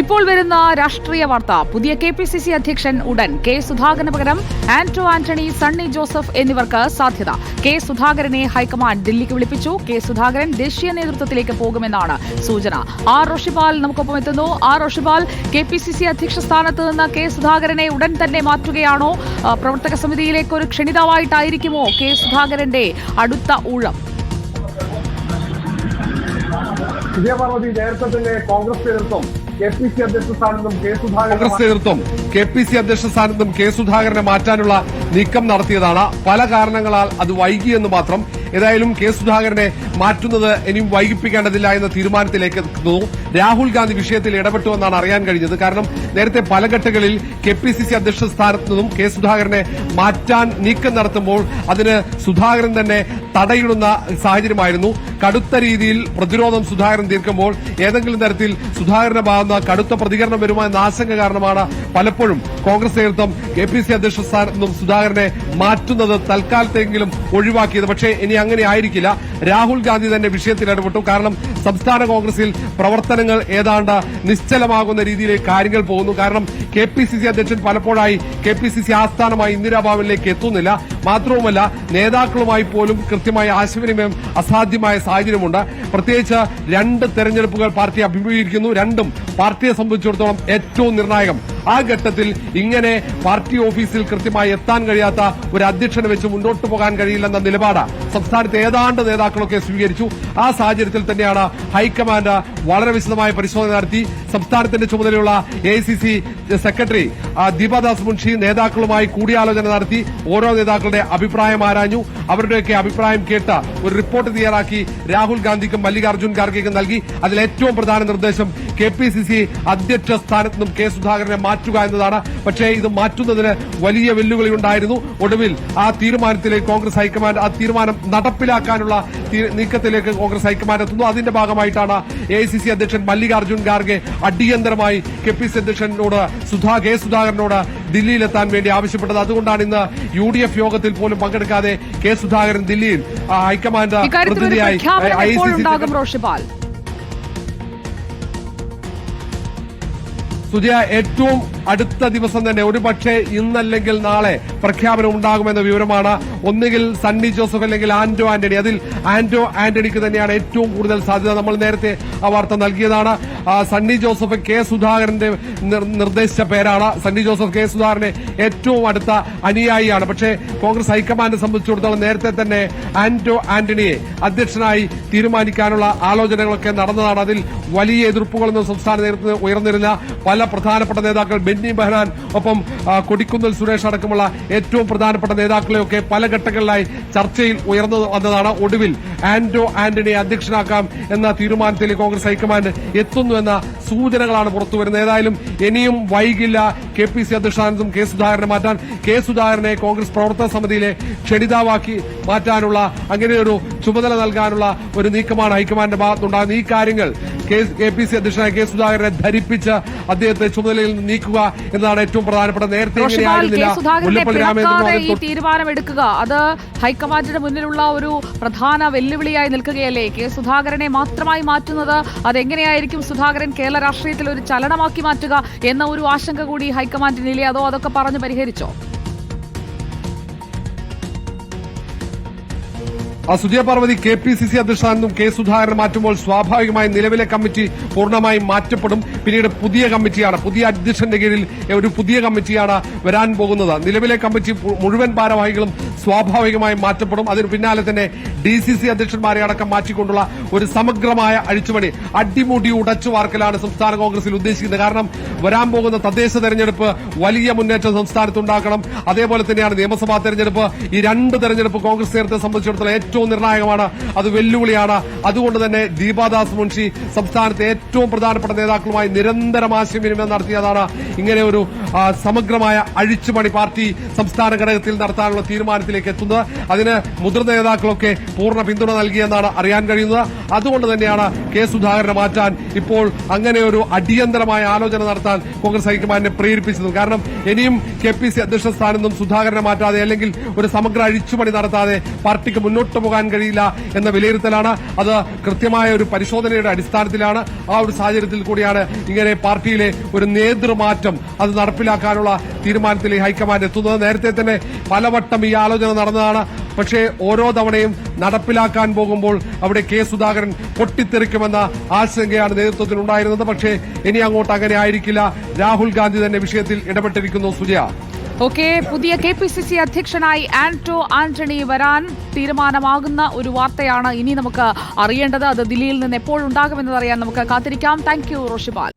ഇപ്പോൾ വരുന്ന രാഷ്ട്രീയ വാർത്ത. പുതിയ കെ പി സി സി അധ്യക്ഷൻ ഉടൻ കെ സുധാകരന് പകരം ആന്റോ ആന്റണി സണ്ണി ജോസഫ് എന്നിവർക്ക് സാധ്യത. കെ സുധാകരനെ ഹൈക്കമാൻഡ് ഡൽഹിക്ക് വിളിപ്പിച്ചു. കെ സുധാകരൻ ദേശീയ നേതൃത്വത്തിലേക്ക് പോകുമെന്നാണ് സൂചന. ആർ. റോഷിപാൽ നമുക്കൊപ്പം എത്തുന്നു. R. Roshipal K P C C അധ്യക്ഷ സ്ഥാനത്ത് നിന്ന് കെ സുധാകരനെ ഉടൻ തന്നെ മാറ്റുകയാണോ? പ്രവർത്തക സമിതിയിലേക്ക് ഒരു ക്ഷണിതാവായിട്ടായിരിക്കുമോ കെ സുധാകരന്റെ അടുത്ത ഊഴം? വിജയപാർവതി നേരത്തെ തന്നെ കോൺഗ്രസ് നേതൃത്വം കെ പി സി അധ്യക്ഷ സ്ഥാനത്തും കെ സുധാകരൻ കോൺഗ്രസ് നേതൃത്വം കെ പി സി അധ്യക്ഷ സ്ഥാനത്തും കെ സുധാകരനെ മാറ്റാനുള്ള നീക്കം നടത്തിയതാണ്. പല കാരണങ്ങളാൽ അത് വൈകിയെന്ന് മാത്രം ഏതായാലും കെ സുധാകരനെ മാറ്റുന്നത് ഇനിയും വൈകിപ്പിക്കേണ്ടതില്ല എന്ന തീരുമാനത്തിലേക്ക് എത്തുന്നു. രാഹുൽ ഗാന്ധി വിഷയത്തിൽ ഇടപെട്ടു എന്നാണ് അറിയാൻ കഴിഞ്ഞത്. കാരണം നേരത്തെ പല ഘട്ടങ്ങളിൽ കെ പി സി സി അധ്യക്ഷ സ്ഥാനത്ത് നിന്നും കെ സുധാകരനെ മാറ്റാൻ നീക്കം നടത്തുമ്പോൾ അതിന് സുധാകരൻ തന്നെ തടയിടുന്ന സാഹചര്യമായിരുന്നു. കടുത്ത രീതിയിൽ പ്രതിരോധം സുധാകരൻ തീർക്കുമ്പോൾ ഏതെങ്കിലും തരത്തിൽ സുധാകരന്റെ ഭാഗത്ത് കടുത്ത പ്രതികരണം വരുമോ എന്ന ആശങ്ക കാരണമാണ് പലപ്പോഴും കോൺഗ്രസ് നേതൃത്വം കെ പി സി അധ്യക്ഷ സ്ഥാനത്ത് നിന്നും സുധാകരനെ മാറ്റുന്നത് തൽക്കാലത്തെങ്കിലും ഒഴിവാക്കിയത്. പക്ഷേ ഇനി അങ്ങനെ ആയിരിക്കില്ല. രാഹുൽ ഗാന്ധി തന്നെ വിഷയത്തിൽ ഇടപെട്ടു. കാരണം സംസ്ഥാന കോൺഗ്രസിൽ പ്രവർത്തനങ്ങൾ ഏതാണ്ട് നിശ്ചലമാകുന്ന രീതിയിലേക്ക് കാര്യങ്ങൾ പോകുന്നു. കാരണം കെ പി സി സി അധ്യക്ഷൻ പലപ്പോഴായി കെ പി സി സി ആസ്ഥാനമായി ഇന്ദിരാഭവനിലേക്ക് എത്തുന്നില്ല. മാത്രവുമല്ല നേതാക്കളുമായി പോലും കൃത്യമായ ആശയവിനിമയം അസാധ്യമായ സാഹചര്യമുണ്ട്. പ്രത്യേകിച്ച് രണ്ട് തെരഞ്ഞെടുപ്പുകൾ പാർട്ടി അഭിമുഖീകരിക്കുന്നു. രണ്ടും പാർട്ടിയെ സംബന്ധിച്ചിടത്തോളം ഏറ്റവും നിർണായകം. ആ ഘട്ടത്തിൽ ഇങ്ങനെ പാർട്ടി ഓഫീസിൽ കൃത്യമായി എത്താൻ കഴിയാത്ത ഒരു അധ്യക്ഷനെ വെച്ച് മുന്നോട്ട് പോകാൻ കഴിയില്ലെന്ന നിലപാട് സംസ്ഥാനത്തെ ഏതാണ്ട് നേതാക്കളൊക്കെ സ്വീകരിച്ചു. ആ സാഹചര്യത്തിൽ തന്നെയാണ് ഹൈക്കമാൻഡ് വളരെ വിശദമായ പരിശോധന നടത്തി സംസ്ഥാനത്തിന്റെ ചുമതലയുള്ള എ സെക്രട്ടറി ദീപാദാസ് മുൻഷി നേതാക്കളുമായി കൂടിയാലോചന നടത്തി ഓരോ നേതാക്കളുടെ അഭിപ്രായം ആരാഞ്ഞു. അവരുടെയൊക്കെ അഭിപ്രായം കേട്ട ഒരു റിപ്പോർട്ട് തയ്യാറാക്കി രാഹുൽ ഗാന്ധിക്കും മല്ലികാർജുൻ ഖാർഗെക്കും നൽകി. അതിൽ ഏറ്റവും പ്രധാന നിർദ്ദേശം കെ പി സി സി അധ്യക്ഷ സ്ഥാനത്ത് നിന്നും കെ സുധാകരനെ മാറ്റുക എന്നതാണ്. പക്ഷേ ഇത് മാറ്റുന്നതിന് വലിയ വെല്ലുവിളി ഉണ്ടായിരുന്നു. ഒടുവിൽ ആ തീരുമാനത്തിലേക്ക് കോൺഗ്രസ് ഹൈക്കമാൻഡ് ആ തീരുമാനം നടപ്പിലാക്കാനുള്ള നീക്കത്തിലേക്ക് കോൺഗ്രസ് ഹൈക്കമാൻഡ് എത്തുന്നു. അതിന്റെ ഭാഗമായിട്ടാണ് എ സി സി അധ്യക്ഷൻ മല്ലികാർജുൻ ഖാർഗെ അടിയന്തരമായി കെ പി സി അധ്യക്ഷനോട് സുധാ കെ സുധാകരനോട് ദില്ലിയിലെത്താൻ വേണ്ടി ആവശ്യപ്പെട്ടത്. അതുകൊണ്ടാണ് ഇന്ന് യു ഡി എഫ് യോഗത്തിൽ പോലും പങ്കെടുക്കാതെ കെ സുധാകരൻ ദില്ലിയിൽ ഹൈക്കമാൻഡ് പ്രതിനിധിയായി ഐ സി സി സുജയ ഏറ്റവും അടുത്ത ദിവസം തന്നെ ഒരുപക്ഷെ ഇന്നല്ലെങ്കിൽ നാളെ പ്രഖ്യാപനം ഉണ്ടാകുമെന്ന വിവരമാണ് ഒന്നുകിൽ സണ്ണി ജോസഫ് അല്ലെങ്കിൽ ആന്റോ ആന്റണി. അതിൽ ആന്റോ ആന്റണിക്ക് തന്നെയാണ് ഏറ്റവും കൂടുതൽ സാധ്യത നമ്മൾ നേരത്തെ ആ വാർത്ത നൽകിയതാണ്. സണ്ണി ജോസഫ് കെ സുധാകരന്റെ നിർദ്ദേശിച്ച പേരാണ്. സണ്ണി ജോസഫ് കെ സുധാകരനെ ഏറ്റവും അടുത്ത അനുയായിയാണ്. പക്ഷേ കോൺഗ്രസ് ഹൈക്കമാൻഡിനെ സംബന്ധിച്ചിടത്തോളം നേരത്തെ തന്നെ ആന്റോ ആന്റണിയെ അധ്യക്ഷനായി തീരുമാനിക്കാനുള്ള ആലോചനകളൊക്കെ നടന്നതാണ്. അതിൽ വലിയ എതിർപ്പുകളൊന്നും സംസ്ഥാന നേതൃത്വത്തിൽ ഉയർന്നിരുന്ന പല പ്രധാനപ്പെട്ട നേതാക്കൾ ബെന്നി ബെഹ്റാൻ ഒപ്പം കൊടിക്കുന്നിൽ സുരേഷ് അടക്കമുള്ള ഏറ്റവും പ്രധാനപ്പെട്ട നേതാക്കളെയൊക്കെ പല ഘട്ടങ്ങളിലായി ചർച്ചയിൽ ഉയർന്നു വന്നതാണ് ഒടുവിൽ ആന്റോ ആന്റണിയെ അധ്യക്ഷനാക്കാം എന്ന തീരുമാനത്തിൽ കോൺഗ്രസ് ഹൈക്കമാൻഡ് എത്തുന്നുവെന്ന സൂചനകളാണ് പുറത്തുവരുന്നത് ഏതായാലും ഇനിയും വൈകില്ല കെ പി സി അധ്യക്ഷാനത്തും കെ സുധാകരനെ മാറ്റാൻ. കെ സുധാകരനെ കോൺഗ്രസ് പ്രവർത്തക സമിതിയിലെ ക്ഷണിതാവാക്കി മാറ്റാനുള്ള അങ്ങനെയൊരു ചുമതല നൽകാനുള്ള ഒരു നീക്കമാണ് ഹൈക്കമാൻഡിന്റെ ഭാഗത്തുണ്ടാകുന്നത് ഈ കാര്യങ്ങൾ. കെ പി സി അധ്യക്ഷനായ കെ സുധാകരനെ ധരിപ്പിച്ച് അദ്ദേഹത്തെ ചുമതലയിൽ നിന്ന് നീക്കുക എന്നതാണ് ഏറ്റവും പ്രധാനപ്പെട്ട നേരത്തെ തീരുമാനമെടുക്കുക. അത് ഹൈക്കമാൻഡിന്റെ മുന്നിലുള്ള ഒരു പ്രധാന വെല്ലുവിളിയായി നിൽക്കുകയല്ലേ? കെ സുധാകരനെ മാത്രമായി മാറ്റുന്നത് അതെങ്ങനെയായിരിക്കും? സുധാകരൻ കേരള രാഷ്ട്രീയത്തിൽ ഒരു ചലനമാക്കി മാറ്റുക എന്ന ഒരു ആശങ്ക കൂടി ഹൈക്കമാൻഡിനില്ലേ? അതോ അതൊക്കെ പറഞ്ഞു പരിഹരിച്ചോ? ആ Sujaya Parvathy K P C C അധ്യക്ഷനും കെ സുധാകരൻ മാറ്റുമ്പോൾ സ്വാഭാവികമായി നിലവിലെ കമ്മിറ്റി പൂർണമായും മാറ്റപ്പെടും. പിന്നീട് പുതിയ കമ്മിറ്റിയാണ്. പുതിയ അധ്യക്ഷന്റെ കീഴിൽ ഒരു പുതിയ കമ്മിറ്റിയാണ് വരാൻ പോകുന്നത്. നിലവിലെ കമ്മിറ്റി മുഴുവൻ ഭാരവാഹികളും സ്വാഭാവികമായും മാറ്റപ്പെടും. അതിന് പിന്നാലെ തന്നെ ഡി സി സി അധ്യക്ഷന്മാരെ അടക്കം മാറ്റിക്കൊണ്ടുള്ള ഒരു സമഗ്രമായ അഴിച്ചുപണി. അടിമുടി ഉടച്ചു വാർക്കലാണ് സംസ്ഥാന കോൺഗ്രസിൽ ഉദ്ദേശിക്കുന്നത്. കാരണം വരാൻ പോകുന്ന തദ്ദേശ തെരഞ്ഞെടുപ്പ് വലിയ മുന്നേറ്റം സംസ്ഥാനത്ത് ഉണ്ടാക്കണം അതേപോലെ തന്നെയാണ് നിയമസഭാ തെരഞ്ഞെടുപ്പ്. ഈ രണ്ട് തെരഞ്ഞെടുപ്പ് കോൺഗ്രസ് നേരത്തെ സംബന്ധിച്ചിടത്തോളം ഏറ്റവും നിർണായകമാണ്. അത് വെല്ലുവിളിയാണ്. അതുകൊണ്ട് തന്നെ ദീപാദാസ് മുൻഷി സംസ്ഥാനത്തെ ഏറ്റവും പ്രധാനപ്പെട്ട നേതാക്കളുമായി നിരന്തരം ആശയവിനിമയം നടത്തിയതാണ് ഇങ്ങനെ ഒരു സമഗ്രമായ അഴിച്ചുപണി പാർട്ടി സംസ്ഥാന ഘടകത്തിൽ നടത്താനുള്ള തീരുമാനത്തിലേക്ക് എത്തുന്നത്. അതിന് മുതിർന്ന നേതാക്കളൊക്കെ പൂർണ പിന്തുണ നൽകിയെന്നാണ് അറിയാൻ കഴിയുന്നത്. അതുകൊണ്ട് തന്നെയാണ് കെ സുധാകരനെ മാറ്റാൻ ഇപ്പോൾ അങ്ങനെ ഒരു അടിയന്തരമായ ആലോചന നടത്താൻ കോൺഗ്രസ് ഹൈക്കമാൻഡിനെ പ്രേരിപ്പിച്ചത്. കാരണം ഇനിയും കെ പി സി അധ്യക്ഷ സ്ഥാനത്തും സുധാകരനെ മാറ്റാതെ അല്ലെങ്കിൽ ഒരു സമഗ്ര അഴിച്ചുപണി നടത്താതെ പാർട്ടിക്ക് മുന്നോട്ട് പോകാൻ കഴിയില്ല എന്ന വിലയിരുത്തലാണ്. അത് കൃത്യമായ ഒരു പരിശോധനയുടെ അടിസ്ഥാനത്തിലാണ്. ആ ഒരു സാഹചര്യത്തിൽ കൂടിയാണ് ഇങ്ങനെ പാർട്ടിയിലെ ഒരു നേതൃമാറ്റം അത് നടപ്പിലാക്കാനുള്ള തീരുമാനത്തിൽ ഹൈക്കമാൻഡ് എത്തുന്നത്. നേരത്തെ തന്നെ പലവട്ടം ഈ ആലോചന നടന്നതാണ്. പക്ഷേ ഓരോ തവണയും നടപ്പിലാക്കാൻ പോകുമ്പോൾ അവിടെ കെ സുധാകരൻ പൊട്ടിത്തെറിക്കുമെന്ന ആശങ്കയാണ് നേതൃത്വത്തിനുണ്ടായിരുന്നത് പക്ഷേ ഇനി അങ്ങോട്ട് അങ്ങനെ ആയിരിക്കില്ല. രാഹുൽ ഗാന്ധി തന്നെ വിഷയത്തിൽ ഇടപെട്ടിരിക്കുന്നു. സുജയ. ഓക്കെ പുതിയ കെ പി സി സി അധ്യക്ഷനായി ആന്റോ ആന്റണി വരാൻ തീരുമാനമാകുന്ന ഒരു വാർത്തയാണ് ഇനി നമുക്ക് അറിയേണ്ടത്. അത് ദില്ലിയിൽ നിന്ന് എപ്പോഴുണ്ടാകുമെന്നതറിയാൻ നമുക്ക് കാത്തിരിക്കാം. Thank you Roshipal